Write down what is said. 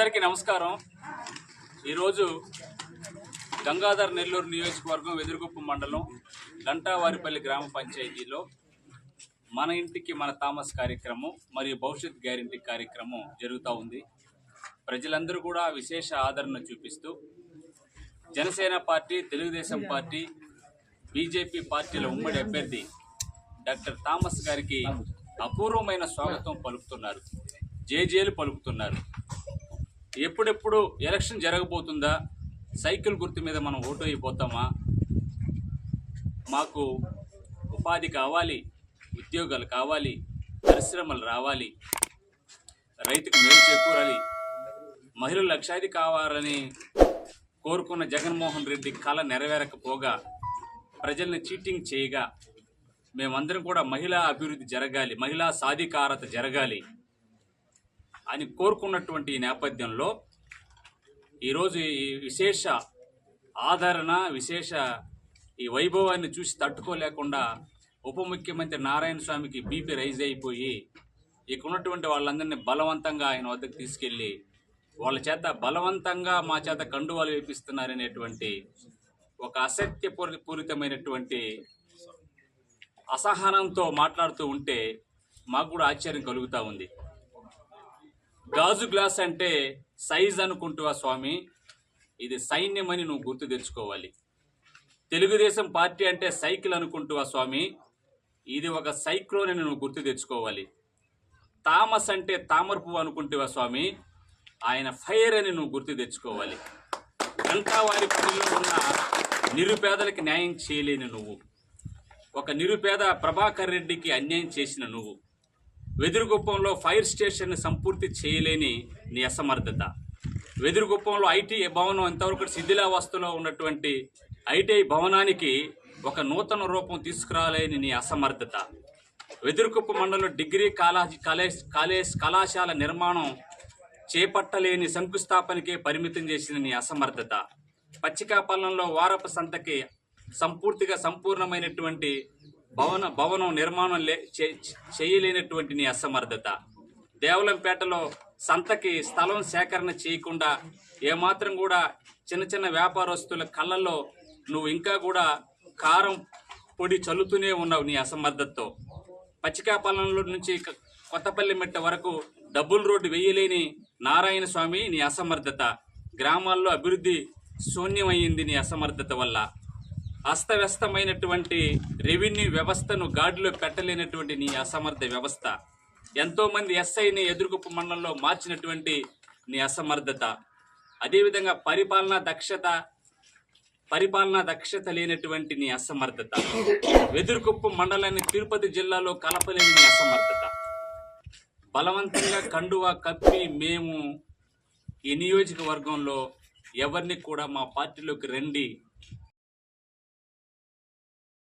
అందరికీ నమస్కారం. ఈరోజు గంగాధర్ నెల్లూరు నియోజకవర్గం వెదురుగుప్పు మండలం గంటావారిపల్లి గ్రామ పంచాయతీలో మన ఇంటికి మన తామస్ కార్యక్రమం మరియు భవిష్యత్ గ్యారంటీ కార్యక్రమం జరుగుతూ ఉంది. ప్రజలందరూ కూడా విశేష ఆదరణ చూపిస్తూ Janasena party Telugu Desam party BJP పార్టీల ఉమ్మడి అభ్యర్థి డాక్టర్ థామస్ గారికి అపూర్వమైన స్వాగతం పలుకుతున్నారు. జేజేలు పలుకుతున్నారు. ఎప్పుడెప్పుడు ఎలక్షన్ జరగబోతుందా? సైకిల్ గుర్తు మీద మనం ఓటు అయిపోతామా? మాకు ఉపాధి కావాలి ఉద్యోగాలు కావాలి పరిశ్రమలు రావాలి రైతుకు మేలు చేకూరాలి మహిళలు లక్షాది కావాలని కోరుకున్న జగన్మోహన్ రెడ్డి కళ నెరవేరకపోగా ప్రజల్ని చీటింగ్ చేయగా మేమందరం కూడా మహిళా అభివృద్ధి జరగాలి మహిళా సాధికారత జరగాలి. అని కోరుకున్నటువంటి ఈ నేపథ్యంలో ఈరోజు ఈ విశేష ఆదరణ విశేష ఈ వైభవాన్ని చూసి తట్టుకోలేకుండా ఉప ముఖ్యమంత్రి నారాయణ స్వామికి బీపీ రైజ్ అయిపోయి ఇక ఉన్నటువంటి వాళ్ళందరినీ బలవంతంగా ఆయన వద్దకు తీసుకెళ్ళి వాళ్ళ చేత బలవంతంగా మా చేత కండువాలు వేపిస్తున్నారనేటువంటి ఒక అసత్య పూరితమైనటువంటి అసహనంతో మాట్లాడుతూ ఉంటే మాకు కూడా ఆశ్చర్యం కలుగుతూ ఉంది. గాజు గ్లాస్ అంటే సైజ్ అనుకుంటువా స్వామి? ఇది సైన్యమని నువ్వు గుర్తు తెచ్చుకోవాలి. తెలుగుదేశం పార్టీ అంటే సైకిల్ అనుకుంటువా స్వామి? ఇది ఒక సైక్లోన్ అని నువ్వు గుర్తు తెచ్చుకోవాలి. తామస్ అంటే తామర పువ్వు అనుకుంటువా స్వామి? ఆయన ఫైర్ అని నువ్వు గుర్తు తెచ్చుకోవాలి. వారి పనిలో ఉన్న నిరుపేదలకు న్యాయం చేయలేని నువ్వు. ఒక నిరుపేద ప్రభాకర్ రెడ్డికి అన్యాయం చేసిన నువ్వు. వెదురుగుప్పంలో ఫైర్ స్టేషన్ సంపూర్తి చేయలేని నీ అసమర్థత. వెదురుగుప్పంలో ఐటీ భవనం ఇంతవరకు శిథిలావస్థలో ఉన్నటువంటి ఐటీఐ భవనానికి ఒక నూతన రూపం తీసుకురాలేని నీ అసమర్థత. వెదురుకుప్ప మండలం డిగ్రీ కాలేజ్ కాలేజ్ కాలేజ్ కళాశాల నిర్మాణం చేపట్టలేని శంకుస్థాపనకే పరిమితం చేసిన నీ అసమర్థత. పచ్చికాపాలెంలో వారపు సంతకి సంపూర్తిగా సంపూర్ణమైనటువంటి భవన భవనం నిర్మాణం లే చేయలేనటువంటి నీ అసమర్థత. దేవలంపేటలో సంతకి స్థలం సేకరణ చేయకుండా ఏమాత్రం కూడా చిన్న చిన్న వ్యాపారస్తుల కళ్ళల్లో నువ్వు ఇంకా కూడా కారం పొడి చల్లుతూనే ఉన్నావు నీ అసమర్థతతో. పచ్చికాపాలెంలో నుంచి కొత్తపల్లి మెట్ట వరకు డబుల్ రోడ్డు వేయలేని నారాయణ స్వామి నీ అసమర్థత. గ్రామాల్లో అభివృద్ధి శూన్యమైంది నీ అసమర్థత వల్ల. అస్తవ్యస్తమైనటువంటి రెవెన్యూ వ్యవస్థను గాడిలో పెట్టలేనటువంటి నీ అసమర్థ వ్యవస్థ. ఎంతో మంది ఎస్ఐని ఎదురుగుప్పు మండలంలో మార్చినటువంటి నీ అసమర్థత. అదేవిధంగా పరిపాలనా దక్షత పరిపాలనా దక్షత లేనటువంటి నీ అసమర్థత. వెదురుకుప్పు మండలాన్ని తిరుపతి జిల్లాలో కలపలేని నీ అసమర్థత. బలవంతంగా కండువా కప్పి మేము ఈ నియోజకవర్గంలో ఎవరిని కూడా మా పార్టీలోకి రండి